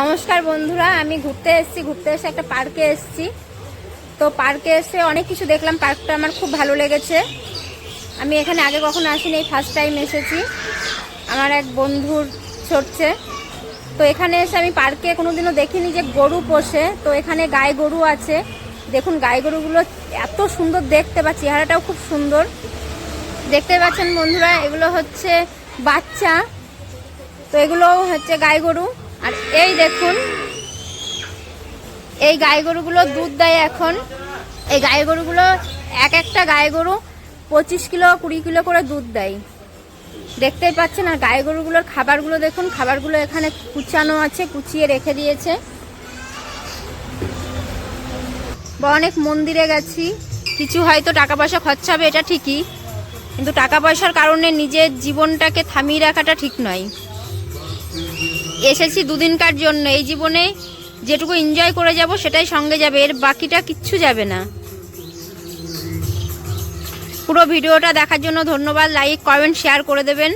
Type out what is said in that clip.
নমস্কার বন্ধুরা, আমি ঘুরতে এসেছি, ঘুরতে এসে একটা পার্কে এসেছি। তো পার্কে এসে অনেক কিছু দেখলাম, পার্কটা আমার খুব ভালো লেগেছে। আমি এখানে আগে কখনো আসিনি, এই ফার্স্ট টাইম এসেছি। আমার এক বন্ধুর ছড়ছে। তো এখানে এসে আমি পার্কে কোনোদিনও দেখিনি যে গরু পোষে। তো এখানে গায়ে গরু আছে। দেখুন গায়ে গরুগুলো এত সুন্দর দেখতে বা চেহারাটাও খুব সুন্দর। দেখতে পাচ্ছেন বন্ধুরা, এগুলো হচ্ছে বাচ্চা। তো এগুলো হচ্ছে গাই গরু। আর এই দেখুন, এই গাই গরুগুলো দুধ দেয় এখন। এই গাই গরুগুলো, এক একটা গাই গরু পঁচিশ কিলো, কুড়ি কিলো করে দুধ দেয়। দেখতেই পাচ্ছেন, আর গাই গরুগুলোর খাবারগুলো দেখুন, খাবারগুলো এখানে কুচানো আছে, কুচিয়ে রেখে দিয়েছে। বা অনেক মন্দিরে গেছি, কিছু হয়তো টাকা পয়সা খরচা হবে, এটা ঠিকই। কিন্তু টাকা পয়সার কারণে নিজের জীবনটাকে থামিয়ে রাখাটা ঠিক নয়। এসেছি দুদিনকার জন্য। এই জীবনে যেটুকু এনজয় করে যাব সেটাই সঙ্গে যাবে। এর বাকিটা কিচ্ছু যাবে না। পুরো ভিডিওটা দেখার জন্য ধন্যবাদ। লাইক কমেন্ট শেয়ার করে দেবেন।